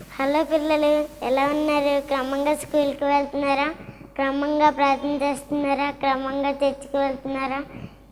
Hello పిల్లలు ఎలా ఉన్నారు? క్రమంగా స్కూల్కి వెళ్తున్నారా? క్రమంగా ప్రార్థన చేస్తున్నారా? క్రమంగా చర్చికి వెళ్తున్నారా?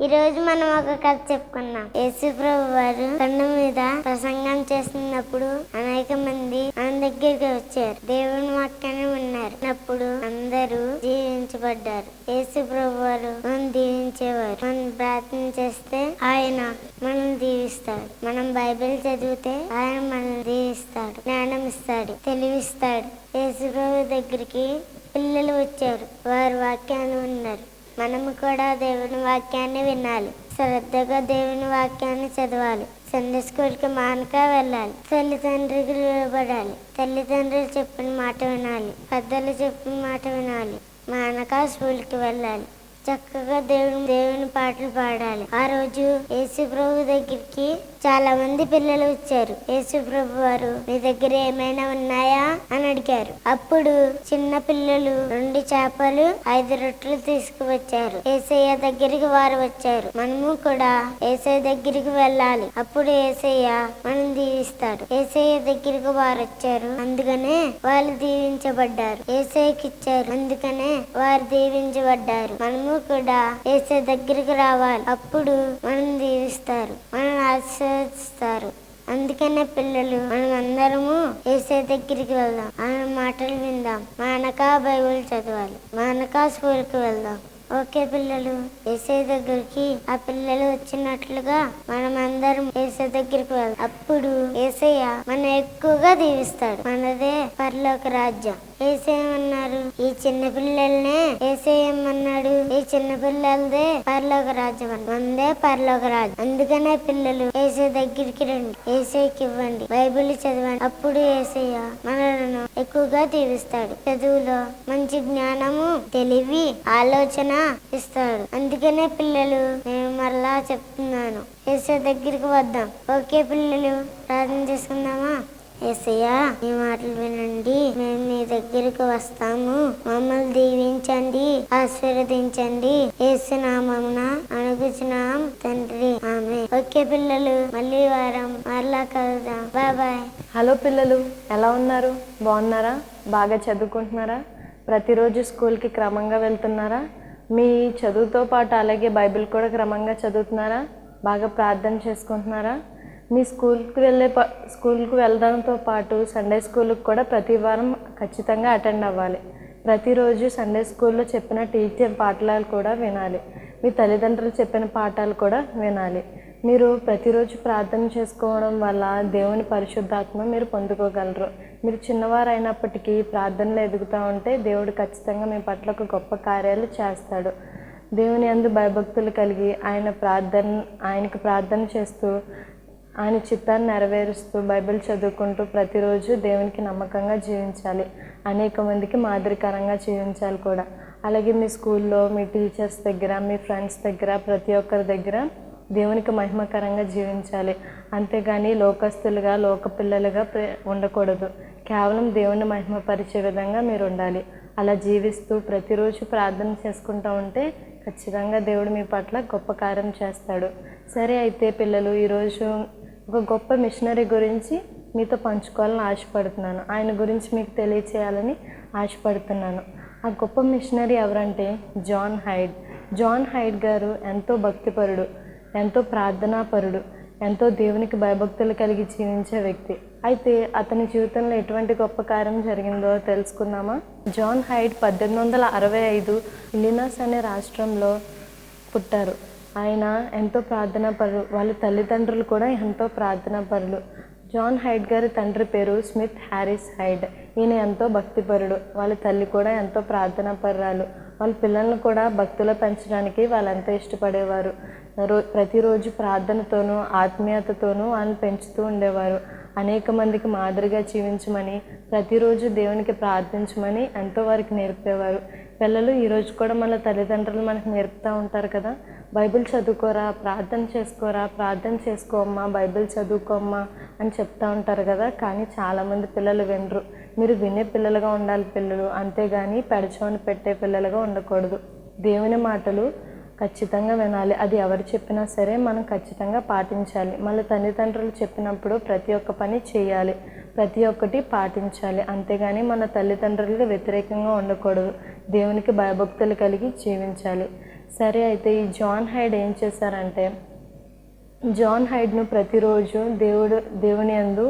ఈ రోజు మనం ఒక కథ చెప్పుకున్నాం యేసు ప్రభు వారు కొండ మీద ప్రసంగం చేస్తున్నప్పుడు అనేక మంది ఆయన దగ్గరికి వచ్చారు. దేవుని వాక్యాన్ని విన్నారు. అప్పుడు అందరూ జీవించబడ్డారు. యేసు ప్రభు వారు మనం దీవించేవారు. మనం ప్రార్థన చేస్తే ఆయన మనం దీవిస్తాడు. మనం బైబిల్ చదివితే ఆయన మనం దీవిస్తాడు. జ్ఞానం ఇస్తాడు. తెలివిస్తాడు యేసు ప్రభు దగ్గరికి పిల్లలు వచ్చారు. వారి వాక్యాన్ని ఉన్నారు మనము కూడా దేవుని వాక్యాన్ని వినాలి. శ్రద్ధగా దేవుని వాక్యాన్ని చదవాలి. సండే స్కూల్కి మానక వెళ్ళాలి. తల్లిదండ్రులకు నిలబడాలి తల్లిదండ్రులు చెప్పిన మాట వినాలి. పెద్దలు చెప్పిన మాట వినాలి. మానక స్కూల్కి వెళ్ళాలి. చక్కగా దేవుని దేవుని పాటలు పాడాలి. ఆ రోజు యేసు ప్రభు దగ్గరికి చాలా మంది పిల్లలు వచ్చారు. యేసు ప్రభు వారు మీ దగ్గర ఏమైనా ఉన్నాయా? అని అడిగారు. అప్పుడు చిన్న పిల్లలు రెండు చేపలు ఐదు రొట్టెలు తీసుకువచ్చారు. ఏసయ్య దగ్గరికి వారు వచ్చారు. మనము కూడా ఏసయ్య దగ్గరికి వెళ్ళాలి. అప్పుడు ఏసయ్య మనం దీవిస్తాడు. ఏసయ్య దగ్గరికి వారు వచ్చారు. అందుకనే వాళ్ళు దీవించబడ్డారు. ఏసయ్యకి ఇచ్చారు అందుకనే వారు దీవించబడ్డారు. మనము కూడా ఏసే దగ్గరికి రావాలి. అప్పుడు మనం దీవిస్తారు మనం ఆశీర్వదిస్తారు. అందుకనే పిల్లలు మనం అందరము ఏసే దగ్గరికి వెళ్దాం. ఆయన మాటలు విందాం. మానకా బైబుల్ చదవాలి. మానకా స్కూల్కి వెళ్దాం. ఓకే పిల్లలు ఏసే దగ్గరికి ఆ పిల్లలు వచ్చినట్లుగా మనం అందరం ఏసే దగ్గరికి వెళ్దాం. అప్పుడు ఏసయ్య మన ఎక్కువగా దీవిస్తాడు. మనదే పరలోక రాజ్యం. ఏసేయమన్నారు. ఈ చిన్న పిల్లల్నే ఏసేయమన్నాడు. ఈ చిన్న పిల్లలదే పరలోక రాజ్యం అందే పరలోక రాజ్యం. అందుకనే పిల్లలు ఏసే దగ్గరికి రండి. ఏసేకి ఇవ్వండి. బైబిల్ చదవండి. అప్పుడు ఏసయ్య మనలను ఎక్కువగా తీరుస్తాడు చదువులో మంచి జ్ఞానము తెలివి ఆలోచన ఇస్తాడు. అందుకనే పిల్లలు నేను మరలా చెప్తున్నాను. ఏసే దగ్గరికి వద్దాం. ఓకే పిల్లలు ప్రార్థన చేసుకుందామా? ఏసయ్యా మీ మాటలు వినండి. మేము మీ దగ్గరికి వస్తాము. మమ్మల్ని దీవించండి ఆశీర్వదించండి. ఏసునామమున అణుగుచున్నాం తండ్రి. ఆమె ఓకే పిల్లలు మళ్ళీ వారం మరలా కలుద్దాం. Bye bye. హలో పిల్లలు ఎలా ఉన్నారు? బాగున్నారా? బాగా చదువుకుంటున్నారా? ప్రతిరోజు స్కూల్కి క్రమంగా వెళ్తున్నారా? మీ చదువుతో పాటు అలాగే బైబిల్ కూడా క్రమంగా చదువుతున్నారా? బాగా ప్రార్థన చేసుకుంటున్నారా? మీ స్కూల్కి వెళ్ళే పా స్కూల్కి వెళ్ళడంతో పాటు సండే స్కూల్కి కూడా ప్రతి వారం ఖచ్చితంగా అటెండ్ అవ్వాలి. ప్రతిరోజు సండే స్కూల్లో చెప్పిన టీచర్ పాఠాలు కూడా వినాలి. మీ తల్లిదండ్రులు చెప్పిన పాఠాలు కూడా వినాలి. మీరు ప్రతిరోజు ప్రార్థన చేసుకోవడం వల్ల దేవుని పరిశుద్ధాత్మ మీరు పొందుకోగలరు. మీరు చిన్నవారు అయినప్పటికీ ఎదుగుతూ ఉంటే దేవుడు ఖచ్చితంగా మీ పట్ల ఒక గొప్ప కార్యాలు చేస్తాడు. దేవుని అందు భయభక్తులు కలిగి ఆయన ప్రార్థన ఆయనకు ప్రార్థన చేస్తూ ఆయన చిత్తాన్ని నెరవేరుస్తూ బైబిల్ చదువుకుంటూ ప్రతిరోజు దేవునికి నమ్మకంగా జీవించాలి. అనేక మందికి మాదిరికరంగా జీవించాలి కూడా. అలాగే మీ స్కూల్లో మీ టీచర్స్ దగ్గర మీ ఫ్రెండ్స్ దగ్గర ప్రతి ఒక్కరి దగ్గర దేవునికి మహిమకరంగా జీవించాలి. అంతేగాని లోకస్తులుగా లోక పిల్లలుగా ఉండకూడదు. కేవలం దేవుని మహిమపరిచే విధంగా మీరు ఉండాలి. అలా జీవిస్తూ ప్రతిరోజు ప్రార్థన చేసుకుంటూ ఉంటే ఖచ్చితంగా దేవుడు మీ పట్ల గొప్ప కార్యం చేస్తాడు. సరే అయితే పిల్లలు ఈరోజు ఒక గొప్ప మిషనరీ గురించి మీతో పంచుకోవాలని ఆశపడుతున్నాను. ఆయన గురించి మీకు తెలియచేయాలని ఆశపడుతున్నాను. ఆ గొప్ప మిషనరీ ఎవరంటే జాన్ హైడ్. జాన్ హైడ్ గారు ఎంతో భక్తిపరుడు ఎంతో ప్రార్థనాపరుడు ఎంతో దేవునికి భయభక్తులు కలిగి జీవించే వ్యక్తి. అయితే అతని జీవితంలో ఎటువంటి గొప్ప కార్యం జరిగిందో తెలుసుకుందామా? జాన్ హైడ్ పద్దెనిమిది వందల అరవై ఐదు ఇలినాస్ అనే రాష్ట్రంలో పుట్టారు. ఆయన ఎంతో ప్రార్థనా పరులు వాళ్ళ తల్లిదండ్రులు కూడా ఎంతో ప్రార్థనా పరులు. జాన్ హైడ్ గారి తండ్రి పేరు స్మిత్ హ్యారిస్ హైడ్. ఈయన ఎంతో భక్తిపరుడు వాళ్ళ తల్లి కూడా ఎంతో ప్రార్థనాపరురాలు వాళ్ళ పిల్లల్ని కూడా భక్తులు పెంచడానికి వాళ్ళు ఎంతో ఇష్టపడేవారు. రో ప్రతిరోజు ప్రార్థనతోనూ ఆత్మీయతతోనూ వాళ్ళని పెంచుతూ ఉండేవారు. అనేక మందికి మాదిరిగా జీవించమని ప్రతిరోజు దేవునికి ప్రార్థించమని ఎంతో వారికి నేర్పేవారు. పిల్లలు ఈరోజు కూడా మన తల్లిదండ్రులు మనకు నేర్పుతూ ఉంటారు కదా. బైబిల్ చదువుకోరా ప్రార్థన చేసుకోరా ప్రార్థన చేసుకోమ్మా బైబిల్ చదువుకోమ్మా అని చెప్తా ఉంటారు కదా. కానీ చాలామంది పిల్లలు వినరు. మీరు వినే పిల్లలుగా ఉండాలి పిల్లలు. అంతేగాని పెడచోని పెట్టే పిల్లలుగా ఉండకూడదు. దేవుని మాటలు ఖచ్చితంగా వినాలి. అది ఎవరు చెప్పినా సరే మనం ఖచ్చితంగా పాటించాలి. మళ్ళీ తల్లిదండ్రులు చెప్పినప్పుడు ప్రతి ఒక్క పని చేయాలి. ప్రతి ఒక్కటి పాటించాలి. అంతేగాని మన తల్లిదండ్రులకు వ్యతిరేకంగా ఉండకూడదు. దేవునికి భయభక్తులు కలిగి జీవించాలి. సరే అయితే ఈ జాన్ హైడ్ ఏం చేశారంటే జాన్ హైడ్ను ప్రతిరోజు దేవుడు దేవుని యందు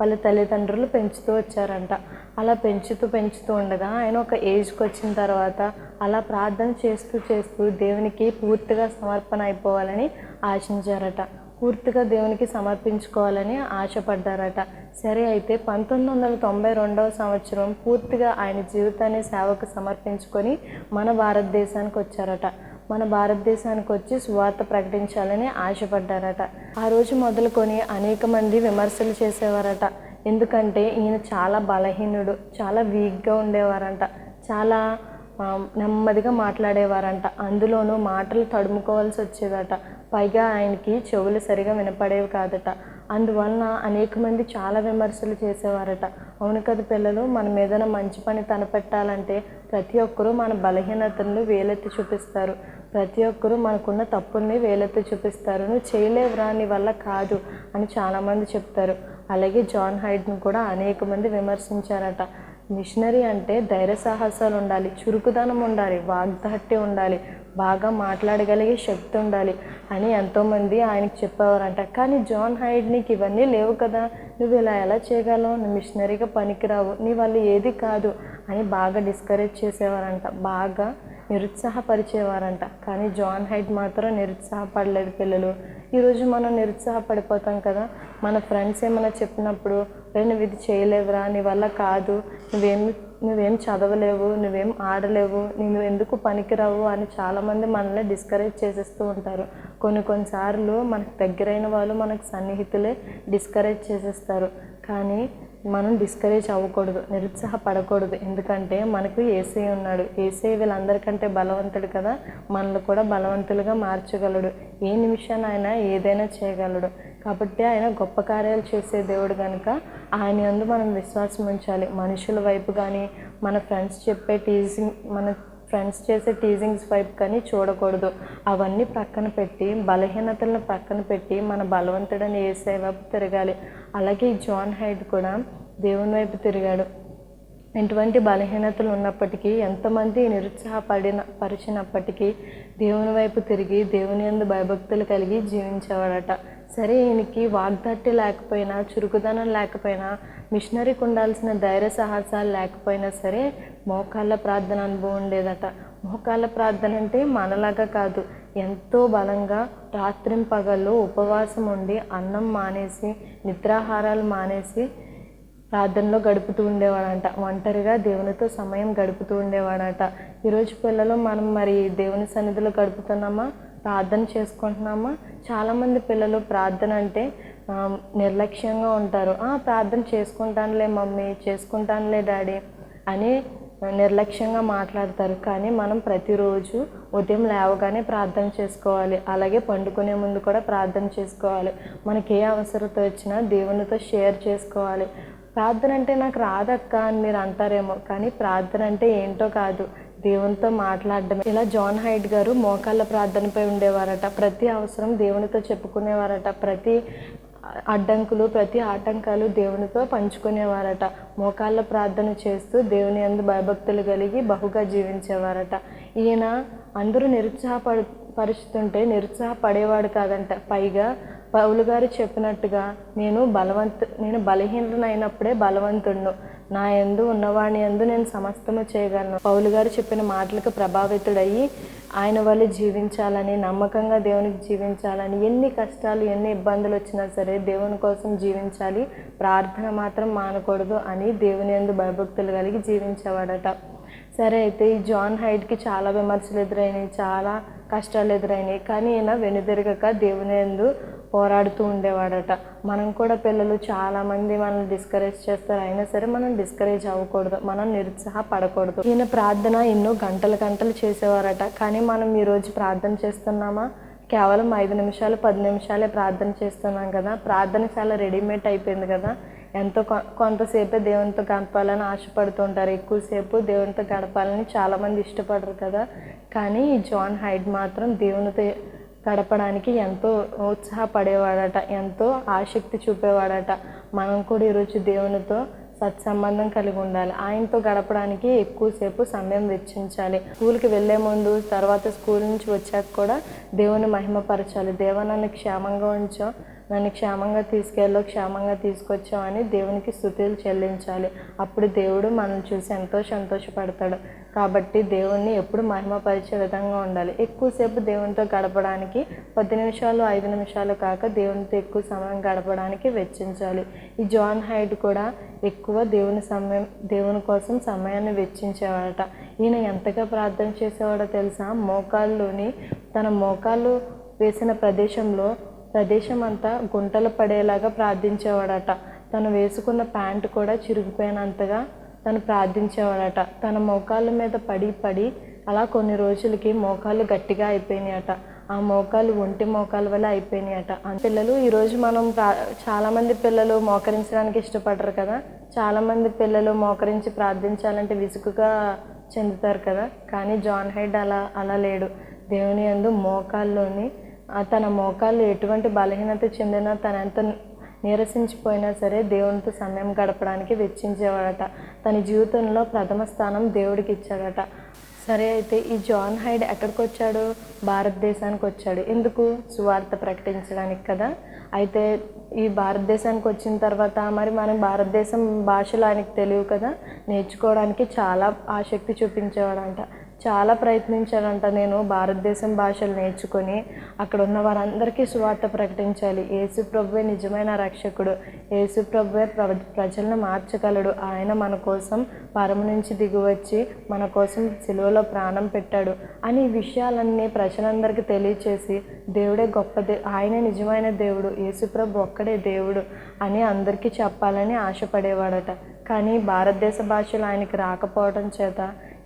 వాళ్ళ తల్లిదండ్రులు పెంచుతూ వచ్చారంట. అలా పెంచుతూ పెంచుతూ ఉండగా ఆయన ఒక ఏజ్కి వచ్చిన తర్వాత అలా ప్రార్థన చేస్తూ చేస్తూ దేవునికి పూర్తిగా సమర్పణ అయిపోవాలని ఆశించారట. పూర్తిగా దేవునికి సమర్పించుకోవాలని ఆశపడ్డారట. సరే అయితే పంతొమ్మిది వందల తొంభై రెండవ సంవత్సరం పూర్తిగా ఆయన జీవితాన్ని సేవకు సమర్పించుకొని మన భారతదేశానికి వచ్చారట. మన భారతదేశానికి వచ్చి సువార్త ప్రకటించాలని ఆశపడ్డారట. ఆ రోజు మొదలుకొని అనేక మంది విమర్శలు చేసేవారట. ఎందుకంటే ఈయన చాలా బలహీనుడు చాలా వీక్గా ఉండేవారంట. చాలా నెమ్మదిగా మాట్లాడేవారంట. అందులోనూ మాటలు తడుముకోవాల్సి వచ్చేదట. పైగా ఆయనకి చెవులు సరిగా వినపడేవి కాదట. అందువలన అనేక మంది చాలా విమర్శలు చేసేవారట. అవును కదా పిల్లలు మనం ఏదైనా మంచి పని తనపెట్టాలంటే ప్రతి ఒక్కరూ మన బలహీనతలను వేలెత్తి చూపిస్తారు. ప్రతి ఒక్కరూ మనకున్న తప్పుల్ని వేలెత్తి చూపిస్తారు. నువ్వు చేయలేవురా నీ వల్ల కాదు అని చాలామంది చెప్తారు. అలాగే జాన్ హైడ్ను కూడా అనేక మంది విమర్శించారట. మిషనరీ అంటే ధైర్య సాహసాలు ఉండాలి చురుకుదనం ఉండాలి వాగ్దాటి ఉండాలి బాగా మాట్లాడగలిగే శక్తి ఉండాలి అని ఎంతోమంది ఆయనకి చెప్పేవారంట. కానీ జాన్ హైడ్ నీకు ఇవన్నీ లేవు కదా నువ్వు ఇలా ఎలా చేయగలవు? నువ్వు మిషనరీగా పనికిరావు నీ వల్ల ఏది కాదు అని బాగా డిస్కరేజ్ చేసేవారంట. బాగా నిరుత్సాహపరిచేవారంట. కానీ జాన్ హైట్ మాత్రం నిరుత్సాహపడలేదు పిల్లలు. ఈరోజు మనం నిరుత్సాహపడిపోతాం కదా. మన ఫ్రెండ్స్ ఏమైనా చెప్పినప్పుడు నువ్వు ఇది చేయలేవురా నీ వల్ల కాదు. నువ్వేం నువ్వేం చదవలేవు నువ్వేం ఆడలేవు నువ్వు ఎందుకు పనికిరావు అని చాలామంది మనల్ని డిస్కరేజ్ చేసేస్తూ ఉంటారు. కొన్ని కొన్నిసార్లు మనకు దగ్గరైన వాళ్ళు మనకు సన్నిహితులే డిస్కరేజ్ చేసేస్తారు. కానీ మనం డిస్కరేజ్ అవ్వకూడదు నిరుత్సాహపడకూడదు. ఎందుకంటే మనకు ఏసీ ఉన్నాడు. ఏసీ వీళ్ళందరికంటే బలవంతుడు కదా. మనల్ని కూడా బలవంతులుగా మార్చగలడు. ఏ నిమిషాన్ని ఆయన ఏదైనా చేయగలడు. కాబట్టి ఆయన గొప్ప కార్యాలు చేసే దేవుడు కనుక ఆయన అందు మనం విశ్వాసం ఉంచాలి. మనుషుల వైపు కానీ మన ఫ్రెండ్స్ చెప్పే టీజింగ్ మన ఫ్రెండ్స్ చేసే టీజింగ్స్ వైపు కానీ చూడకూడదు. అవన్నీ పక్కన పెట్టి బలహీనతలను పక్కన పెట్టి మన బలవంతుడని ఏసే వైపు తిరగాలి. అలాగే జాన్ హైడ్ కూడా దేవుని వైపు తిరిగాడు. ఎటువంటి బలహీనతలు ఉన్నప్పటికీ ఎంతమంది నిరుత్సాహపడిన పరిచినప్పటికీ దేవుని వైపు తిరిగి దేవుని యందు భయభక్తులు కలిగి జీవించేవాడట. సరే ఈయనకి వాగ్దాటి లేకపోయినా చురుకుదనం లేకపోయినా మిషనరీకి ఉండాల్సిన ధైర్య సాహసాలు లేకపోయినా సరే మోకాళ్ళ ప్రార్థన అనుభవం ఉండేదట. మోకాళ్ళ ప్రార్థన అంటే మనలాగా కాదు. ఎంతో బలంగా రాత్రిం పగలు ఉపవాసం ఉండి అన్నం మానేసి నిద్రాహారాలు మానేసి ప్రార్థనలో గడుపుతూ ఉండేవాడంట. ఒంటరిగా దేవునితో సమయం గడుపుతూ ఉండేవాడట. ఈరోజు పిల్లలు మనం మరి దేవుని సన్నిధిలో గడుపుతున్నామా? ప్రార్థన చేసుకుంటున్నామా? చాలామంది పిల్లలు ప్రార్థన అంటే నిర్లక్ష్యంగా ఉంటారు. ప్రార్థన చేసుకుంటానులే మమ్మీ చేసుకుంటానులే డాడీ అని నిర్లక్ష్యంగా మాట్లాడతారు. కానీ మనం ప్రతిరోజు ఉదయం లేవగానే ప్రార్థన చేసుకోవాలి. అలాగే పండుకునే ముందు కూడా ప్రార్థన చేసుకోవాలి. మనకి ఏ అవసరత వచ్చినా దేవునితో షేర్ చేసుకోవాలి. ప్రార్థన అంటే నాకు రాదక్క అని మీరు అంటారేమో కానీ ప్రార్థన అంటే ఏంటో కాదు. దేవునితో మాట్లాడడం ఇలా జాన్ హైట్ గారు మోకాళ్ళ ప్రార్థనపై ఉండేవారట. ప్రతి అవసరం దేవునితో చెప్పుకునేవారట. ప్రతి అడ్డంకులు ప్రతి ఆటంకాలు దేవునితో పంచుకునేవారట. మోకాళ్ళ ప్రార్థన చేస్తూ దేవుని అందు భయభక్తులు కలిగి బహుగా జీవించేవారట. ఈయన అందరూ నిరుత్సాహపడు పరుస్తుంటే నిరుత్సాహపడేవాడు కాదంట. పైగా పౌలు గారు చెప్పినట్టుగా నేను బలవంతు నేను బలహీనైనప్పుడే బలవంతుడును నా యందు ఉన్నవాడిని యందు నేను సమస్తము చేయగలను. పౌలు గారు చెప్పిన మాటలకు ప్రభావితుడయ్యి ఆయన వల్ల జీవించాలని నమ్మకంగా దేవునికి జీవించాలని ఎన్ని కష్టాలు ఎన్ని ఇబ్బందులు వచ్చినా సరే దేవుని కోసం జీవించాలి. ప్రార్థన మాత్రం మానకూడదు అని దేవుని యందు భయభక్తులు కలిగి జీవించేవాడట. సరే అయితే ఈ జాన్ హైట్కి చాలా విమర్శలు ఎదురైనాయి చాలా కష్టాలు ఎదురైనాయి. కానీ ఈయన వెనుదిరగక దేవుని ఎందు పోరాడుతూ ఉండేవాడట. మనం కూడా పిల్లలు చాలామంది మనల్ని డిస్కరేజ్ చేస్తారు. అయినా సరే మనం డిస్కరేజ్ అవ్వకూడదు. మనం నిరుత్సాహపడకూడదు ఈయన ప్రార్థన ఎన్నో గంటలు గంటలు చేసేవారట. కానీ మనం ఈరోజు ప్రార్థన చేస్తున్నామా? కేవలం ఐదు నిమిషాలు పది నిమిషాలే ప్రార్థన చేస్తున్నాం కదా. ప్రార్థన చాలా రెడీమేడ్ అయిపోయింది కదా. ఎంతో కొ- కొంతసేపే దేవునితో గడపాలని ఆశపడుతుంటారు. ఎక్కువసేపు దేవునితో గడపాలని చాలామంది ఇష్టపడరు కదా. కానీ ఈ జాన్ హైడ్ మాత్రం దేవునితో గడపడానికి ఎంతో ఉత్సాహపడేవాడట ఎంతో ఆసక్తి చూపేవాడట. మనం కూడా ఈరోజు దేవునితో సత్సంబంధం కలిగి ఉండాలి. ఆయనతో గడపడానికి ఎక్కువసేపు సమయం వెచ్చించాలి. స్కూల్కి వెళ్ళే ముందు తర్వాత స్కూల్ నుంచి వచ్చాక కూడా దేవుని మహిమపరచాలి. దేవ నన్ను క్షేమంగా ఉంచో. నన్ను క్షేమంగా తీసుకెళ్ళో క్షేమంగా తీసుకొచ్చామని దేవునికి స్థుతులు చెల్లించాలి. అప్పుడు దేవుడు మనల్ని చూసి ఎంతో సంతోషపడతాడు. కాబట్టి దేవుణ్ణి ఎప్పుడు మహిమపరిచే విధంగా ఉండాలి. ఎక్కువసేపు దేవునితో గడపడానికి పది నిమిషాలు ఐదు నిమిషాలు కాక దేవునితో ఎక్కువ సమయం గడపడానికి వెచ్చించాలి. ఈ జాన్ హైడ్ కూడా ఎక్కువ దేవుని సమయం దేవుని కోసం సమయాన్ని వెచ్చించేవాడట. ఈయన ఎంతగా ప్రార్థన చేసేవాడో తెలుసా? మోకాల్లోని తన మోకాళ్ళు వేసిన ప్రదేశంలో ప్రదేశం అంతా గుంటలు పడేలాగా ప్రార్థించేవాడట. తను వేసుకున్న ప్యాంటు కూడా చిరిగిపోయినంతగా తను ప్రార్థించేవాడట. తన మోకాళ్ళ మీద పడి పడి అలా కొన్ని రోజులకి మోకాళ్ళు గట్టిగా అయిపోయినాయట. ఆ మోకాలు ఒంటి మోకాలు వల్ల అయిపోయినాయట. ఆ పిల్లలు ఈరోజు మనం చాలామంది పిల్లలు మోకరించడానికి ఇష్టపడరు కదా. చాలామంది పిల్లలు మోకరించి ప్రార్థించాలంటే విసుగుగా చెందుతారు కదా. కానీ జాన్ హైడ్ అలా అలా లేడు. దేవుని యందు మోకాల్లోని తన మోకాళ్ళు ఎటువంటి బలహీనత చెందినా తన ఎంత నీరసించిపోయినా సరే దేవునితో సమయం గడపడానికి వెచ్చించేవాడట. తన జీవితంలో ప్రథమ స్థానం దేవుడికి ఇచ్చాడట సరే అయితే ఈ జాన్ హైడ్ ఎక్కడికి వచ్చాడు భారతదేశానికి వచ్చాడు ఎందుకు? సువార్త ప్రకటించడానికి కదా. అయితే ఈ భారతదేశానికి వచ్చిన తర్వాత మరి మనం భారతదేశం భాషలు ఆయనకి తెలియవు కదా? నేర్చుకోవడానికి చాలా ఆసక్తి చూపించేవాడంట. చాలా ప్రయత్నించాడంట నేను భారతదేశం భాషలు నేర్చుకొని. అక్కడ ఉన్న వారందరికీ సువార్త ప్రకటించాలి. యేసు ప్రభువే నిజమైన రక్షకుడు. యేసు ప్రభువే ప్ర ప్రజలను మార్చగలడు. ఆయన మన కోసం పరము నుంచి దిగువచ్చి మన కోసం సిలువలో ప్రాణం పెట్టాడు అని ఈ విషయాలన్నీ ప్రజలందరికీ తెలియచేసి దేవుడే గొప్ప దే ఆయనే నిజమైన దేవుడు. యేసుప్రభు ఒక్కడే దేవుడు అని అందరికీ చెప్పాలని ఆశపడేవాడట. కానీ భారతదేశ భాషలు ఆయనకి రాకపోవడం చేత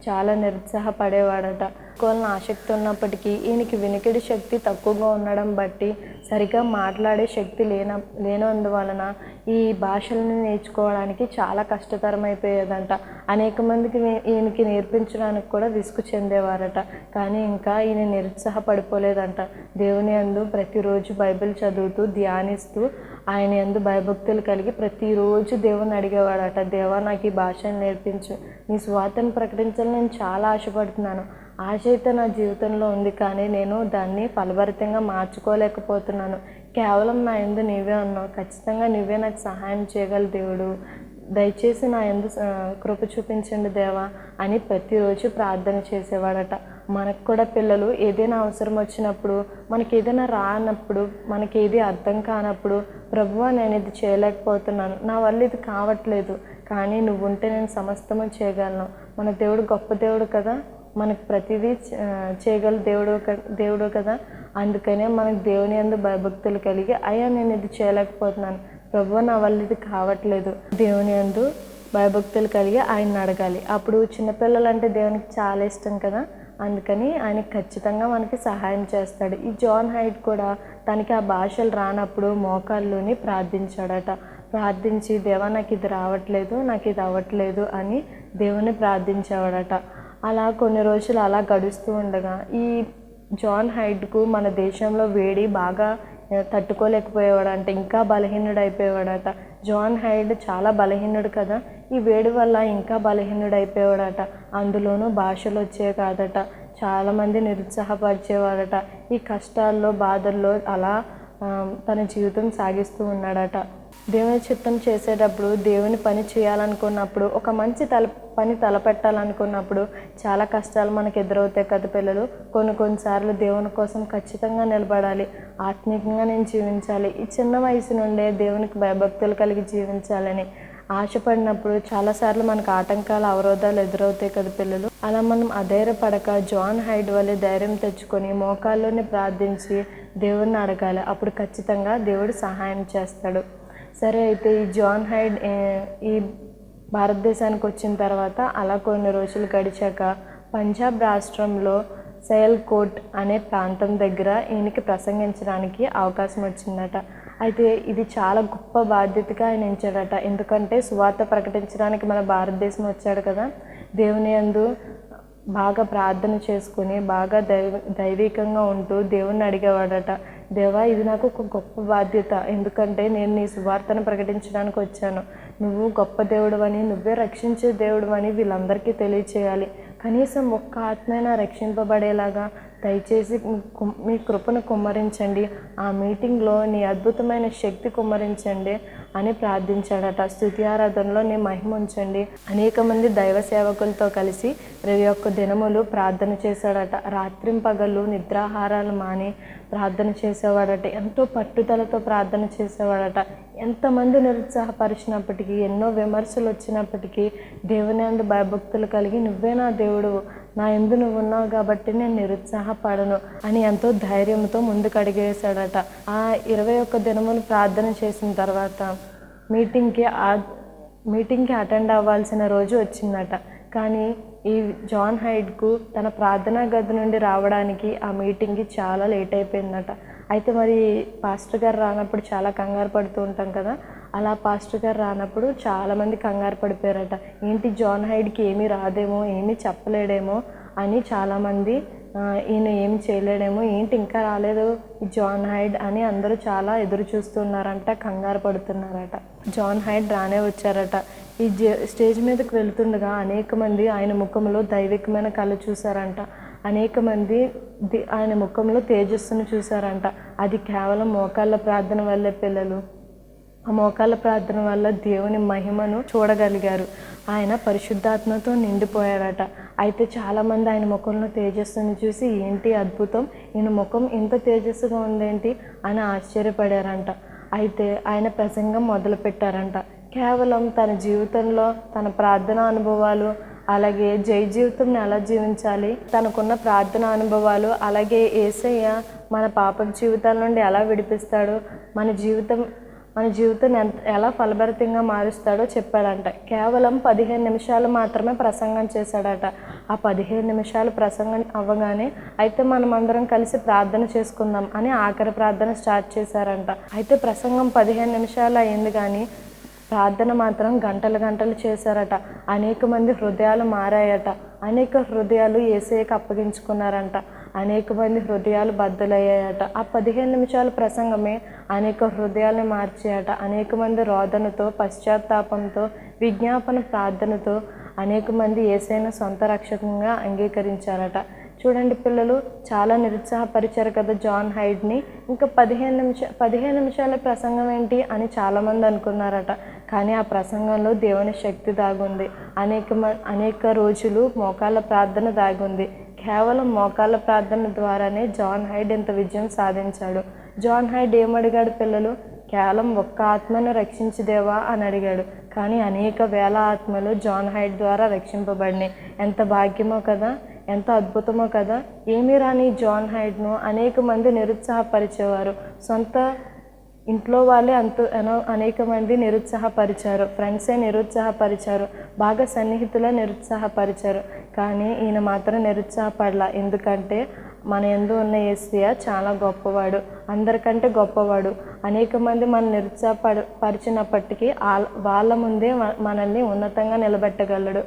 చాలా నిరుత్సాహపడేవాడట. కోళ్ళ ఆసక్తి ఉన్నప్పటికీ ఈయనకి వినికిడి శక్తి తక్కువగా ఉండడం బట్టి సరిగా మాట్లాడే శక్తి లేన లేనందువలన ఈ భాషలను నేర్చుకోవడానికి చాలా కష్టతరమైపోయేదంట. అనేక మందికి ఈయనకి నేర్పించడానికి కూడా విసుగు చెందేవారట. కానీ ఇంకా ఈయన నిరుత్సాహపడిపోలేదంట. దేవుని అందు ప్రతిరోజు బైబిల్ చదువుతూ ధ్యానిస్తూ ఆయన ఎందు భయభక్తులు కలిగి ప్రతిరోజు దేవుని అడిగేవాడట దేవా నాకు ఈ భాషను నేర్పించు. నీ స్వార్థను ప్రకటించాలని నేను చాలా ఆశపడుతున్నాను. ఆశ అయితే నా జీవితంలో ఉంది కానీ నేను దాన్ని ఫలభరితంగా మార్చుకోలేకపోతున్నాను. కేవలం నా ఎందు నీవే ఉన్నావు. ఖచ్చితంగా నువ్వే నాకు సహాయం చేయగల దేవుడు. దయచేసి నా ఎందు కృప చూపించండి దేవా అని ప్రతిరోజు ప్రార్థన చేసేవాడట. మనకు కూడా పిల్లలు ఏదైనా అవసరం వచ్చినప్పుడు మనకి ఏదైనా రానప్పుడు మనకి ఏది అర్థం కానప్పుడు ప్రభువా నేను ఇది చేయలేకపోతున్నాను. నా వల్ల ఇది కావట్లేదు. కానీ నువ్వు ఉంటే నేను సమస్తము చేయగలను. మన దేవుడు గొప్ప దేవుడు కదా. మనకు ప్రతిదీ చేయగల దేవుడు దేవుడు కదా. అందుకనే మనకు దేవుని అందు భయభక్తులు కలిగి అయ్యా నేను ఇది చేయలేకపోతున్నాను. ప్రభు నా వల్ల ఇది కావట్లేదు. దేవుని అందు భయభక్తులు కలిగి ఆయన అడగాలి. అప్పుడు చిన్నపిల్లలు అంటే దేవునికి చాలా ఇష్టం కదా. అందుకని ఆయన ఖచ్చితంగా మనకి సహాయం చేస్తాడు. ఈ జాన్ హైట్ కూడా తనకి ఆ భాషలు రానప్పుడు మోకాల్లోని ప్రార్థించాడట. ప్రార్థించి దేవా నాకు ఇది రావట్లేదు నాకు ఇది అవ్వట్లేదు అని దేవుని ప్రార్థించేవాడట. అలా కొన్ని రోజులు అలా గడుస్తూ ఉండగా ఈ జాన్ హైడ్కు మన దేశంలో వేడి బాగా ఆ, తట్టుకోలేకపోయేవాడు అంటే ఇంకా బలహీనుడు అయిపోయేవాడట జాన్ హైడ్ చాలా బలహీనుడు కదా ఈ వేడి వల్ల ఇంకా బలహీనుడు అయిపోయేవాడట అందులోనూ భాషలు వచ్చే కాదట. చాలామంది నిరుత్సాహపరిచేవారట. ఈ కష్టాల్లో బాధల్లో అలా తన జీవితం సాగిస్తూ ఉన్నాడట. దేవుని చిత్తం చేసేటప్పుడు దేవుని పని చేయాలనుకున్నప్పుడు ఒక మంచి తల పని తలపెట్టాలనుకున్నప్పుడు చాలా కష్టాలు మనకు ఎదురవుతాయి కదా పిల్లలు. కొన్ని కొన్నిసార్లు దేవుని కోసం ఖచ్చితంగా నిలబడాలి. ఆత్మీయంగా నేను జీవించాలి. ఈ చిన్న వయసు నుండే దేవునికి భయభక్తులు కలిగి జీవించాలని ఆశపడినప్పుడు చాలాసార్లు మనకు ఆటంకాలు అవరోధాలు ఎదురవుతాయి కదా పిల్లలు. అలా మనం అధైర్యపడక జాన్ హైడ్ వల్లే ధైర్యం తెచ్చుకొని మోకాల్లోనే ప్రార్థించి దేవుడిని అడగాలి. అప్పుడు ఖచ్చితంగా దేవుడు సహాయం చేస్తాడు. సరే అయితే ఈ జాన్ హైడ్ ఈ భారతదేశానికి వచ్చిన తర్వాత అలా కొన్ని రోజులు గడిచాక పంజాబ్ రాష్ట్రంలో కోట్ అనే ప్రాంతం దగ్గర ఈయనకి ప్రసంగించడానికి అవకాశం వచ్చిందట. అయితే ఇది చాలా గొప్ప బాధ్యతగా ఆయన ఎంచాడట ఎందుకంటే సువార్త ప్రకటించడానికి మన భారతదేశం వచ్చాడు కదా. దేవుని యందు బాగా ప్రార్థన చేసుకుని బాగా దైవ దైవికంగా ఉంటూ దేవుణ్ణి అడిగేవాడట. దేవా ఇది నాకు ఒక గొప్ప బాధ్యత. ఎందుకంటే నేను నీ సువార్తను ప్రకటించడానికి వచ్చాను. నువ్వు గొప్ప దేవుడు అని నువ్వే రక్షించే దేవుడు అని వీళ్ళందరికీ తెలియచేయాలి. కనీసం ఒక్క ఆత్మైనా రక్షింపబడేలాగా దయచేసి మీ కృపను కుమ్మరించండి. ఆ మీటింగ్లో నీ అద్భుతమైన శక్తి కుమ్మరించండి అని ప్రార్థించాడట. స్థుతి ఆరాధనలో నీ మహిమ ఉంచండి. అనేక మంది దైవ సేవకులతో కలిసి ఇరవై ఒక్క దినములు ప్రార్థన చేశాడట. రాత్రిం పగలు నిద్రాహారాలు మాని ప్రార్థన చేసేవాడట. ఎంతో పట్టుదలతో ప్రార్థన చేసేవాడట. ఎంతమంది నిరుత్సాహపరిచినప్పటికీ ఎన్నో విమర్శలు వచ్చినప్పటికీ దేవుని అందు భయభక్తులు కలిగి నువ్వే నా దేవుడు నా ఎందు నువ్వు ఉన్నావు కాబట్టి నేను నిరుత్సాహపడను అని ఎంతో ధైర్యంతో ముందుకు అడిగేశాడట. ఆ ఇరవై ఒక్క దినములు ప్రార్థన చేసిన తర్వాత మీటింగ్కి మీటింగ్కి అటెండ్ అవ్వాల్సిన రోజు వచ్చిందట. కానీ ఈ జాన్ హైడ్కు తన ప్రార్థనా గది నుండి రావడానికి ఆ మీటింగ్కి చాలా లేట్ అయిపోయిందట. అయితే మరి పాస్టర్ గారు రానప్పుడు చాలా కంగారు పడుతూ ఉంటాం కదా. అలా పాస్టర్ గారు రానప్పుడు చాలామంది కంగారు పడిపోయారట. ఏంటి జాన్ హైడ్కి ఏమీ రాదేమో ఏమీ చెప్పలేడేమో అని చాలామంది ఈయన ఏం చేయలేడేమో ఏంటి ఇంకా రాలేదు జాన్ హైడ్ అని అందరూ చాలా ఎదురు చూస్తున్నారంట కంగారు పడుతున్నారట. జాన్ హైడ్ రానే వచ్చారట. ఈ జే- స్టేజ్ మీదకి వెళ్తుండగా అనేక మంది ఆయన ముఖంలో దైవికమైన కళ చూశారంట. అనేక మంది ఆయన ముఖంలో తేజస్సును చూశారంట. అది కేవలం మోకాళ్ళ ప్రార్థన వల్లే పిల్లలు. ఆ మోకాళ్ళ ప్రార్థన వల్ల దేవుని మహిమను చూడగలిగారు. ఆయన పరిశుద్ధాత్మతో నిండిపోయారట. అయితే చాలామంది ఆయన ముఖంలో తేజస్సుని చూసి ఏంటి అద్భుతం? ఈయన ముఖం ఇంత తేజస్సుగా ఉందేంటి? అని ఆశ్చర్యపడారంట. అయితే ఆయన ప్రసంగం మొదలుపెట్టారంట. కేవలం తన జీవితంలో తన ప్రార్థన అనుభవాలు అలాగే జై జీవితంని ఎలా జీవించాలి తనకున్న ప్రార్థన అనుభవాలు అలాగే ఏసయ్య మన పాప జీవితాల నుండి ఎలా విడిపిస్తాడు మన జీవితం మన జీవితం ఎంత ఎలా ఫలభరితంగా మారుస్తాడో చెప్పాడంట. కేవలం పదిహేను నిమిషాలు మాత్రమే ప్రసంగం చేశాడట. ఆ పదిహేను నిమిషాలు ప్రసంగం అవ్వగానే అయితే మనం అందరం కలిసి ప్రార్థన చేసుకుందాం అని ఆఖరి ప్రార్థన స్టార్ట్ చేశారంట. అయితే ప్రసంగం పదిహేను నిమిషాలు అయింది కానీ ప్రార్థన మాత్రం గంటలు గంటలు చేశారట. అనేక మంది హృదయాలు మారాయట. అనేక హృదయాలు ఏసైకి అప్పగించుకున్నారంట. అనేక మంది హృదయాలు బద్దలయ్యాయట. ఆ పదిహేను నిమిషాల ప్రసంగమే అనేక హృదయాలను మార్చాయట. అనేక మంది రోదనతో పశ్చాత్తాపంతో విజ్ఞాపన ప్రార్థనతో అనేక మంది ఏసైన సొంత రక్షకంగా అంగీకరించారట. చూడండి పిల్లలు చాలా నిరుత్సాహపరిచారు కదా జాన్ హైడ్ని. ఇంకా పదిహేను నిమిష పదిహేను నిమిషాల ప్రసంగం ఏంటి అని చాలామంది అనుకున్నారట. కానీ ఆ ప్రసంగంలో దేవుని శక్తి దాగుంది. అనేక మ అనేక రోజులు మోకాళ్ళ ప్రార్థన దాగుంది. కేవలం మోకాళ్ళ ప్రార్థన ద్వారానే జాన్ హైడ్ ఇంత విజయం సాధించాడు. జాన్ హైడ్ ఏమడిగాడు పిల్లలు? కేవలం ఒక్క ఆత్మను రక్షించుదేవా అని అడిగాడు. కానీ అనేక వేల ఆత్మలు జాన్ హైడ్ ద్వారా రక్షింపబడినాయి. ఎంత భాగ్యమో కదా? ఎంత అద్భుతమో కదా? ఏమీ రాని జాన్ హైడ్ను అనేక మంది నిరుత్సాహపరిచేవారు. సొంత ఇంట్లో వాళ్ళే అంత అనేక మంది నిరుత్సాహపరిచారు. ఫ్రెండ్సే నిరుత్సాహపరిచారు. బాగా సన్నిహితులే నిరుత్సాహపరిచారు. కానీ ఈయన మాత్రం నిరుత్సాహపడలా. ఎందుకంటే మన ఎందు ఉన్న ఏసియా చాలా గొప్పవాడు అందరికంటే గొప్పవాడు. అనేక మంది మన నిరుత్సాహపడ పరిచినప్పటికీ వాళ్ళ ముందే మనల్ని ఉన్నతంగా నిలబెట్టగలడు.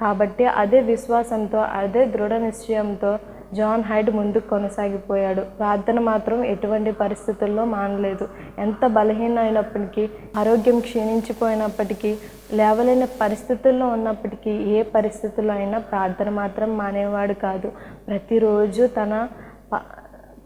కాబట్టి అదే విశ్వాసంతో అదే దృఢ నిశ్చయంతో జాన్ హైడ్ ముందుకు కొనసాగిపోయాడు. ప్రార్థన మాత్రం ఎటువంటి పరిస్థితుల్లో మానలేదు. ఎంత బలహీనమైనప్పటికీ ఆరోగ్యం క్షీణించిపోయినప్పటికీ లేవలేని పరిస్థితుల్లో ఉన్నప్పటికీ ఏ పరిస్థితుల్లో అయినా ప్రార్థన మాత్రం మానేవాడు కాదు. ప్రతిరోజు తన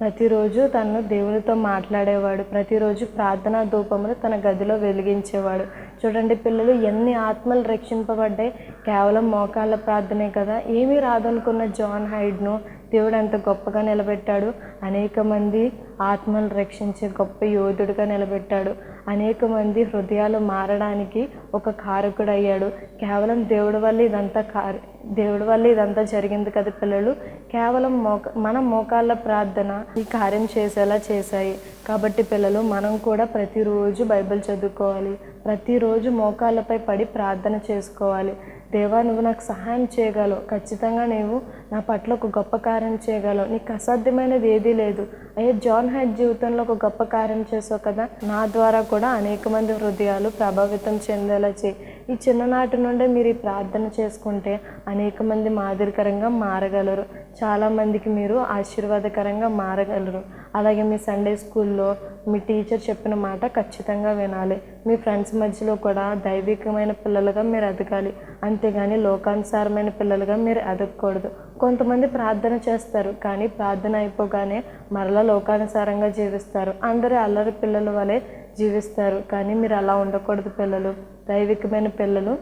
ప్రతిరోజు తను దేవునితో మాట్లాడేవాడు. ప్రతిరోజు ప్రార్థనా ధూపమును తన గదిలో వెలిగించేవాడు. చూడండి పిల్లలు ఎన్ని ఆత్మలు రక్షింపబడ్డాయి. కేవలం మోకాళ్ళ ప్రార్థనే కదా. ఏమీ రాదనుకున్న జాన్ హైడ్ను దేవుడు ఎంత గొప్పగా నిలబెట్టాడు. అనేక మంది ఆత్మలు రక్షించే గొప్ప యోధుడిగా నిలబెట్టాడు. అనేక మంది హృదయాలు మారడానికి ఒక కారకుడు అయ్యాడు కేవలం దేవుడి వల్ల ఇదంతా కార్ దేవుడి వల్ల ఇదంతా జరిగింది కదా పిల్లలు. కేవలం మోక మన మోకాళ్ళ ప్రార్థన ఈ కార్యం చేసేలా చేశాయి. కాబట్టి పిల్లలు మనం కూడా ప్రతిరోజు బైబిల్ చదువుకోవాలి. ప్రతిరోజు మోకాళ్ళపై పడి ప్రార్థన చేసుకోవాలి. దేవా నువ్వు నాకు సహాయం చేయగలవు. ఖచ్చితంగా నీవు నా పట్ల ఒక గొప్ప కార్యం చేయగలవు. నీకు అసాధ్యమైనది ఏదీ లేదు. అయ్యే జాన్ హ్యాట్ జీవితంలో ఒక గొప్ప కార్యం చేసావు కదా? నా ద్వారా కూడా అనేక మంది హృదయాలు ప్రభావితం చెందేలా చేయి. ఈ చిన్ననాటి నుండే మీరు ఈ ప్రార్థన చేసుకుంటే అనేక మంది మాదిరికరంగా మారగలరు. చాలామందికి మీరు ఆశీర్వాదకరంగా మారగలరు. అలాగే మీ సండే స్కూల్లో మీ టీచర్ చెప్పిన మాట ఖచ్చితంగా వినాలి. మీ ఫ్రెండ్స్ మధ్యలో కూడా దైవికమైన పిల్లలుగా మీరు ఎదగాలి. అంతేగాని లోకానుసారమైన పిల్లలుగా మీరు ఎదగకూడదు. కొంతమంది ప్రార్థన చేస్తారు కానీ ప్రార్థన అయిపోగానే మరలా లోకానుసారంగా జీవిస్తారు. అందరూ అల్లరి పిల్లల వలె జీవిస్తారు కానీ మీరు అలా ఉండకూడదు పిల్లలు. దైవికమైన పిల్లలు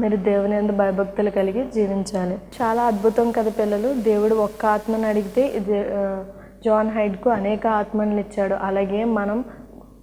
మీరు దేవుని యందు భయభక్తులు కలిగి జీవించాలి. చాలా అద్భుతం కదా పిల్లలు. దేవుడు ఒక్క ఆత్మను అడిగితే ఇది జాన్ హైడ్కు అనేక ఆత్మలను ఇచ్చాడు. అలాగే మనం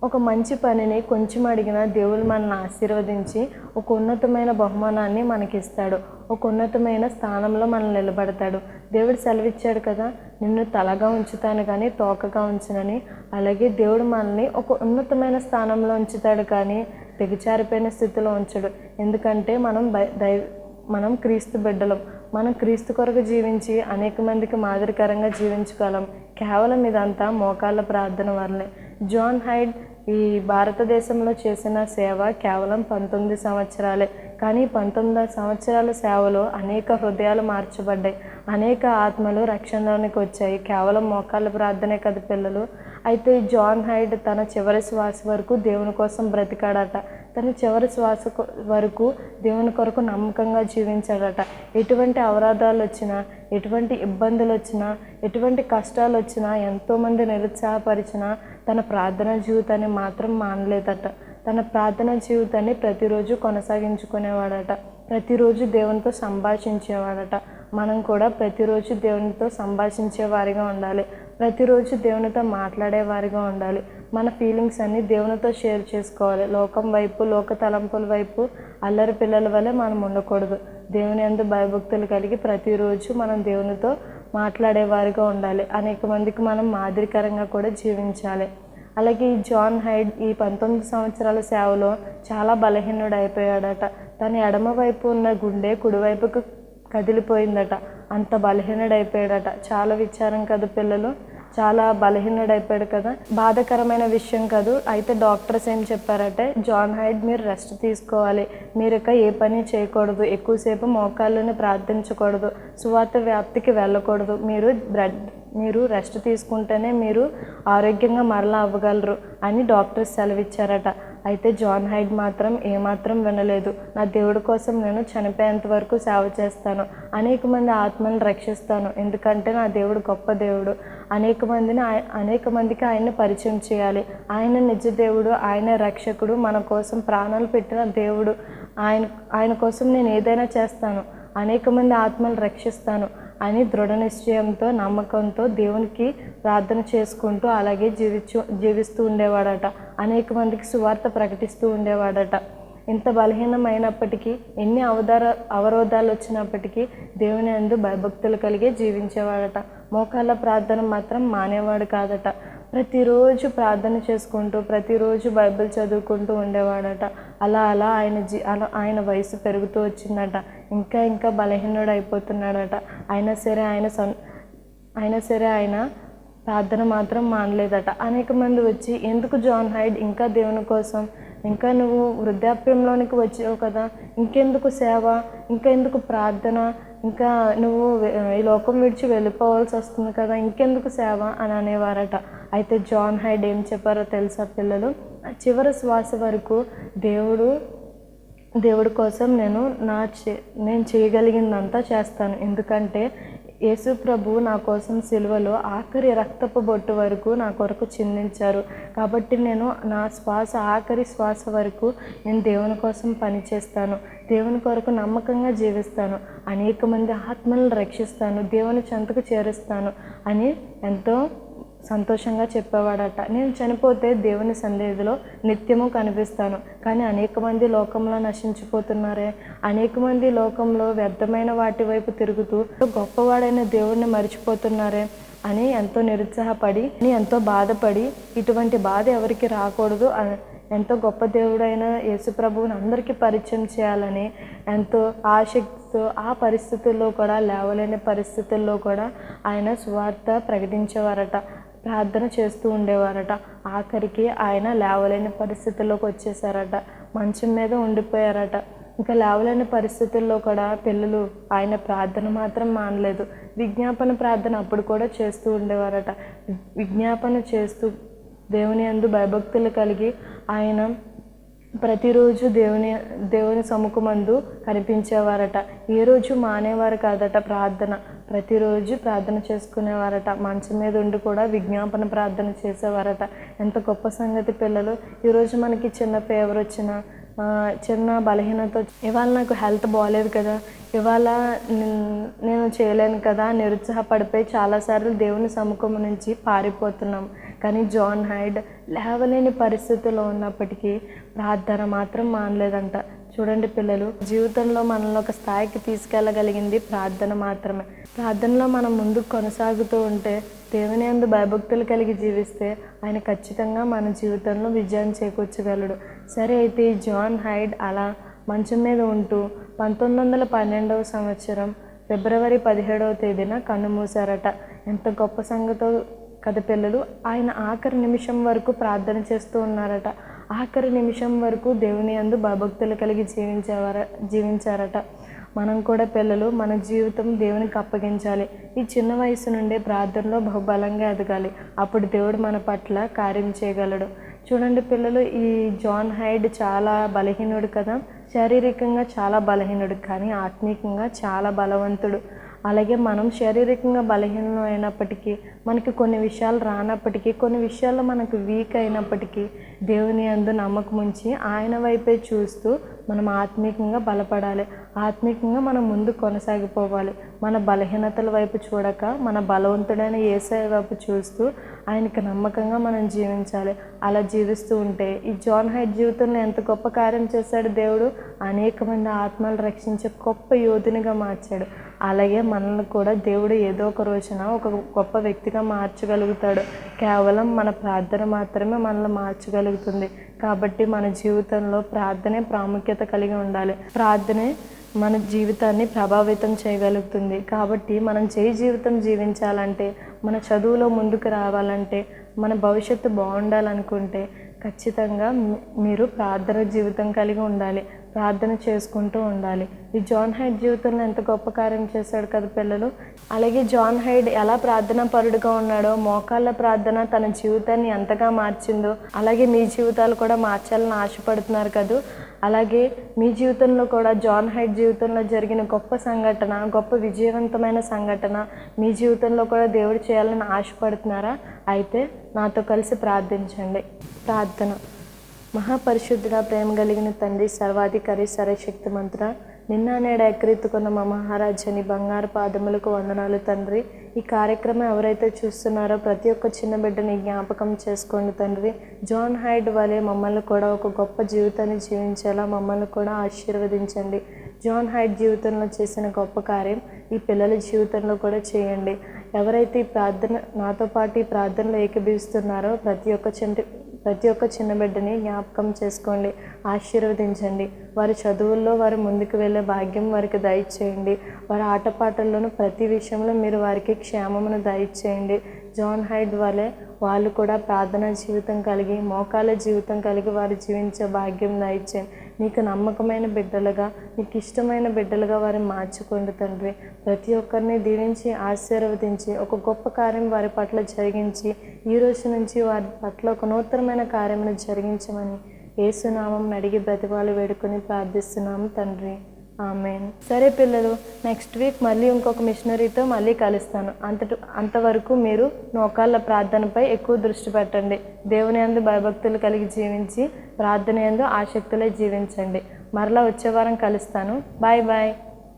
ఒక మంచి పనిని కొంచెం అడిగినా దేవుడు మనల్ని ఆశీర్వదించి ఒక ఉన్నతమైన బహుమానాన్ని మనకి ఇస్తాడు ఒక ఉన్నతమైన స్థానంలో మనల్ని నిలబడతాడు. దేవుడు సెలవిచ్చాడు కదా నిన్ను తలగా ఉంచుతాను కానీ తోకగా ఉంచునని. అలాగే దేవుడు మనల్ని ఒక ఉన్నతమైన స్థానంలో ఉంచుతాడు కానీ దిగచారిపోయిన స్థితిలో ఉంచడు. ఎందుకంటే మనం బై- దై మనం క్రీస్తు బిడ్డలం. మనం క్రీస్తు కొరకు జీవించి అనేక మందికి మాదిరికరంగా జీవించగలం కేవలం ఇదంతా మోకాళ్ళ ప్రార్థన వల్లే జాన్ హైడ్ ఈ భారతదేశంలో చేసిన సేవ కేవలం పంతొమ్మిది సంవత్సరాలే. కానీ పంతొమ్మిది సంవత్సరాల సేవలో అనేక హృదయాలు మార్చబడ్డాయి. అనేక ఆత్మలు రక్షణలోనికి వచ్చాయి. కేవలం మోకాళ్ళ ప్రార్థనే కదా పిల్లలు. అయితే జాన్ హైడ్ తన చివరి శ్వాస వరకు దేవుని కోసం బ్రతికాడట. తన చివరి శ్వాస వరకు దేవుని కొరకు నమ్మకంగా జీవించాడట. ఎటువంటి అవరాధాలు వచ్చినా ఎటువంటి ఇబ్బందులు వచ్చినా ఎటువంటి కష్టాలు వచ్చినా ఎంతోమంది నిరుత్సాహపరిచినా తన ప్రార్థన జీవితాన్ని మాత్రం మానలేదట. తన ప్రార్థన జీవితాన్ని ప్రతిరోజు కొనసాగించుకునేవాడట. ప్రతిరోజు దేవునితో సంభాషించేవాడట. మనం కూడా ప్రతిరోజు దేవునితో సంభాషించే వారిగా ఉండాలి. ప్రతిరోజు దేవునితో మాట్లాడే వారిగా ఉండాలి. మన ఫీలింగ్స్ అన్ని దేవునితో షేర్ చేసుకోవాలి. లోకం వైపు లోక తలంపుల వైపు అల్లరి పిల్లల వలె మనం ఉండకూడదు. దేవుని అందు భయభక్తులు కలిగి ప్రతిరోజు మనం దేవునితో మాట్లాడేవారిగా ఉండాలి. అనేక మందికి మనం మాదిరికరంగా కూడా జీవించాలి. అలాగే ఈ జాన్ హైడ్ ఈ పంతొమ్మిది సంవత్సరాల సేవలో చాలా బలహీనుడు అయిపోయాడట తన ఎడమ వైపు ఉన్న గుండె కుడివైపుకు కదిలిపోయిందట. అంత బలహీనుడైపోయాడట. అయిపోయాడట చాలా విచారం కదా పిల్లలు. చాలా బలహీనుడైపోయాడు కదా. బాధాకరమైన విషయం కాదు. అయితే డాక్టర్స్ ఏం చెప్పారంటే జాన్ హైడ్ మీరు రెస్ట్ తీసుకోవాలి. మీరు ఇక ఏ పని చేయకూడదు. ఎక్కువసేపు మోకాళ్ళని ప్రార్థించకూడదు. సువార్త వ్యాప్తికి వెళ్ళకూడదు. మీరు బ్రెడ్ మీరు రెస్ట్ తీసుకుంటేనే మీరు ఆరోగ్యంగా మరలా అవ్వగలరు అని డాక్టర్స్ సెలవిచ్చారట. అయితే జాన్ హైడ్ మాత్రం ఏమాత్రం వినలేదు. నా దేవుడి కోసం నేను చనిపోయేంత వరకు సేవ చేస్తాను. అనేక మంది ఆత్మలను రక్షిస్తాను. ఎందుకంటే నా దేవుడు గొప్ప దేవుడు. అనేక మందిని అనేక మందికి ఆయన్ని పరిచయం చేయాలి. ఆయన నిజ దేవుడు ఆయన రక్షకుడు మన కోసం ప్రాణాలు పెట్టిన దేవుడు. ఆయన ఆయన కోసం నేను ఏదైనా చేస్తాను. అనేక మంది ఆత్మలు రక్షిస్తాను. అని దృఢ నిశ్చయంతో నమ్మకంతో దేవునికి ప్రార్థన చేసుకుంటూ అలాగే జీవించు జీవిస్తూ ఉండేవాడట. అనేక మందికి సువార్త ప్రకటిస్తూ ఉండేవాడట. ఇంత బలహీనమైనప్పటికీ ఎన్ని అవదార అవరోధాలు వచ్చినప్పటికీ దేవుని అందు భయభక్తులు కలిగే జీవించేవాడట. మోకాళ్ళ ప్రార్థన మాత్రం మానేవాడు కాదట. ప్రతిరోజు ప్రార్థన చేసుకుంటూ ప్రతిరోజు బైబిల్ చదువుకుంటూ ఉండేవాడట. అలా అలా ఆయన జీ అలా ఆయన వయసు పెరుగుతూ వచ్చిందట. ఇంకా ఇంకా బలహీనుడు అయిపోతున్నాడట అయినా సరే ఆయన సం అయినా సరే ఆయన ప్రార్థన మాత్రం మానలేదట. అనేక మంది వచ్చి ఎందుకు జాన్ హైడ్? ఇంకా దేవుని కోసం. ఇంకా నువ్వు వృద్ధాప్యంలోనికి వచ్చావు కదా. ఇంకెందుకు సేవ? ఇంకా ఎందుకు ప్రార్థన? ఇంకా నువ్వు ఈ లోకం విడిచి వెళ్ళిపోవాల్సి వస్తుంది కదా. ఇంకెందుకు సేవ? అని అనేవారట. అయితే జాన్ హైడ్ ఏం చెప్పారో తెలుసా పిల్లలు? చివరి శ్వాస వరకు దేవుడు దేవుడి కోసం నేను నా చే నేను చేయగలిగిందంతా చేస్తాను. ఎందుకంటే యేసు ప్రభు నా కోసం సిలువలో ఆఖరి రక్తపు బొట్టు వరకు నా కొరకు చిందించారు. కాబట్టి నేను నా శ్వాస ఆఖరి శ్వాస వరకు నేను దేవుని కోసం పనిచేస్తాను దేవుని కొరకు నమ్మకంగా జీవిస్తాను. అనేక మంది ఆత్మలను రక్షిస్తాను. దేవుని చెంతకు చేరుస్తాను అని ఎంతో సంతోషంగా చెప్పేవాడట. నేను చనిపోతే దేవుని సన్నిధిలో నిత్యము కనిపిస్తాను. కానీ అనేక మంది లోకంలో నశించిపోతున్నారే. అనేక మంది లోకంలో వ్యర్థమైన వాటి వైపు తిరుగుతూ గొప్పవాడైన దేవుణ్ణి మర్చిపోతున్నారే అని ఎంతో నిరుత్సాహపడి అని ఎంతో బాధపడి ఇటువంటి బాధ ఎవరికి రాకూడదు. ఎంతో గొప్ప దేవుడైన యేసుప్రభువుని అందరికీ పరిచయం చేయాలని ఎంతో ఆసక్తితో ఆ పరిస్థితుల్లో కూడా లేవలేని పరిస్థితుల్లో కూడా ఆయన సువార్త ప్రకటించేవారట. ప్రార్థన చేస్తూ ఉండేవారట. ఆఖరికి ఆయన లేవలేని పరిస్థితుల్లోకి వచ్చేసారట. మంచం మీద ఉండిపోయారట. ఇంకా లేవలేని పరిస్థితుల్లో కూడా పిల్లలు ఆయన ప్రార్థన మాత్రం మానలేదు. విజ్ఞాపన ప్రార్థన అప్పుడు కూడా చేస్తూ ఉండేవారట. విజ్ఞాపన చేస్తూ దేవుని అందు భయభక్తులు కలిగి ఆయన ప్రతిరోజు దేవుని దేవుని సముఖమందు కనిపించేవారట. ఏ రోజు మానేవారు కాదట ప్రార్థన. ప్రతిరోజు ప్రార్థన చేసుకునేవారట. మంచం మీద ఉండి కూడా విజ్ఞాపన ప్రార్థన చేసేవారట. ఎంత గొప్ప సంగతి పిల్లలు. ఈరోజు మనకి చిన్న ఫేవర్ వచ్చిన చిన్న బలహీనత వచ్చి- ఇవాళ నాకు హెల్త్ బాగాలేదు కదా. ఇవాళ నేను- నేను చేయలేను కదా. నిరుత్సాహపడిపోయి చాలాసార్లు దేవుని సముఖం నుంచి పారిపోతున్నాం. కానీ జాన్ హైడ్ లేవలేని పరిస్థితుల్లో ఉన్నప్పటికీ ప్రార్థన మాత్రం మానలేదంట. చూడండి పిల్లలు జీవితంలో మనల్ని ఒక స్థాయికి తీసుకెళ్ళగలిగింది ప్రార్థన మాత్రమే. ప్రార్థనలో మనం ముందుకు కొనసాగుతూ ఉంటే దేవుని అందు భయభక్తులు కలిగి జీవిస్తే ఆయన ఖచ్చితంగా మన జీవితంలో విజయం చేకూర్చగలడు సరే అయితే జాన్ హైడ్ అలా మంచం మీద ఉంటూ పంతొమ్మిది వందల పన్నెండవ సంవత్సరం ఫిబ్రవరి పదిహేడవ తేదీన కన్ను మూశారట. ఎంత గొప్ప సంగతో కథ పిల్లలు ఆయన ఆఖరి నిమిషం వరకు ప్రార్థన చేస్తూ ఉన్నారట. ఆఖరి నిమిషం వరకు దేవుని అందు భయభక్తులు కలిగి జీవించేవార జీవించారట. మనం కూడా పిల్లలు మన జీవితం దేవునికి అప్పగించాలి. ఈ చిన్న వయసు నుండే ప్రార్థనలో బహుబలంగా ఎదగాలి. అప్పుడు దేవుడు మన పట్ల కార్యం చేయగలడు. చూడండి పిల్లలు ఈ జాన్ హైడ్ చాలా బలహీనుడు కదా. శారీరకంగా చాలా బలహీనుడు కానీ ఆత్మీకంగా చాలా బలవంతుడు. అలాగే మనం శారీరకంగా బలహీనం అయినప్పటికీ మనకి కొన్ని విషయాలు రానప్పటికీ కొన్ని విషయాల్లో మనకు వీక్ అయినప్పటికీ దేవుని అందు నమ్మకం ఉంచి ఆయన వైపే చూస్తూ మనం ఆత్మీకంగా బలపడాలి. ఆత్మీకంగా మనం ముందు కొనసాగిపోవాలి. మన బలహీనతల వైపు చూడక మన బలవంతుడైన ఏసఐ వైపు చూస్తూ ఆయనకి నమ్మకంగా మనం జీవించాలి. అలా జీవిస్తూ ఉంటే ఈ జాన్ హైట్ జీవితంలో ఎంత గొప్ప కార్యం చేశాడు దేవుడు? అనేక మంది ఆత్మలు రక్షించే గొప్ప యోధునిగా మార్చాడు. అలాగే మనల్ని కూడా దేవుడు ఏదో ఒక రోజున ఒక గొప్ప వ్యక్తిగా మార్చగలుగుతాడు. కేవలం మన ప్రార్థన మాత్రమే మనల్ని మార్చగలుగుతుంది. కాబట్టి మన జీవితంలో ప్రార్థనే ప్రాముఖ్యత కలిగి ఉండాలి. ప్రార్థనే మన జీవితాన్ని ప్రభావితం చేయగలుగుతుంది. కాబట్టి మనం చేయి జీవితం జీవించాలంటే మన చదువులో ముందుకు రావాలంటే మన భవిష్యత్తు బాగుండాలనుకుంటే ఖచ్చితంగా మీరు ప్రార్థన జీవితం కలిగి ఉండాలి. ప్రార్థన చేసుకుంటూ ఉండాలి. ఈ జాన్ హైడ్ జీవితంలో ఎంత గొప్ప కార్యం చేశాడు కదా పిల్లలు. అలాగే జాన్ హైడ్ ఎలా ప్రార్థనా పరుడుగా ఉన్నాడో మోకాళ్ళ ప్రార్థన తన జీవితాన్ని ఎంతగా మార్చిందో అలాగే మీ జీవితాలు కూడా మార్చాలని ఆశపడుతున్నారు కదా. అలాగే మీ జీవితంలో కూడా జాన్ హైడ్ జీవితంలో జరిగిన గొప్ప సంఘటన గొప్ప విజయవంతమైన సంఘటన మీ జీవితంలో కూడా దేవుడు చేయాలని ఆశపడుతున్నారా? అయితే నాతో కలిసి ప్రార్థించండి. ప్రార్థన. మహాపరిశుద్ధుడ ప్రేమ కలిగిన తండ్రి సర్వాధికారి సర్వశక్తి మంత్ర నిన్న నేడు ఎక్కరెత్తుకున్న మా మహారాజాని బంగారు పాదములకు వందనాలు తండ్రి. ఈ కార్యక్రమం ఎవరైతే చూస్తున్నారో ప్రతి ఒక్క చిన్న బిడ్డని జ్ఞాపకం చేసుకోండి తండ్రి. జాన్ హైడ్ వలె మమ్మల్ని కూడా ఒక గొప్ప జీవితాన్ని జీవించేలా మమ్మల్ని కూడా ఆశీర్వదించండి. జాన్ హైడ్ జీవితంలో చేసిన గొప్ప కార్యం ఈ పిల్లల జీవితంలో కూడా చేయండి. ఎవరైతే ఈ ప్రార్థన నాతో పాటు ఈ ప్రార్థనలో ఏకీభవిస్తున్నారో ప్రతి ఒక్క చిన్న ప్రతి ఒక్క చిన్న బిడ్డని జ్ఞాపకం చేసుకోండి ఆశీర్వదించండి. వారి చదువుల్లో వారు ముందుకు వెళ్ళే భాగ్యం వారికి దయచేయండి. వారి ఆటపాటల్లోనూ ప్రతి విషయంలో మీరు వారికి క్షేమమును దయచేయండి. జాన్ హైడ్ వలె వాళ్ళు కూడా ప్రార్థనా జీవితం కలిగి మోకాల జీవితం కలిగి వారు జీవించే భాగ్యం దయచేయండి. నీకు నమ్మకమైన బిడ్డలుగా నీకు ఇష్టమైన బిడ్డలుగా వారిని మార్చుకోండి తండ్రి. ప్రతి ఒక్కరిని దీవించి ఆశీర్వదించి ఒక గొప్ప కార్యం వారి పట్ల జరిగించి ఈ రోజు నుంచి వారి పట్ల ఒక నూతనమైన కార్యమును జరిగించమని ఏసునామం అడిగి బ్రతిమాలు వేడుకొని ప్రార్థిస్తున్నాము తండ్రి. ఆమెన్. సరే పిల్లలు నెక్స్ట్ వీక్ మళ్ళీ ఇంకొక మిషనరీతో మళ్ళీ కలుస్తాను. అంతటి అంతవరకు మీరు నోకాళ్ళ ప్రార్థనపై ఎక్కువ దృష్టి పెట్టండి. దేవుని యందు భయభక్తులు కలిగి జీవించి ప్రార్థన యందు ఆసక్తులై జీవించండి. మరలా వచ్చే వారం కలుస్తాను. Bye bye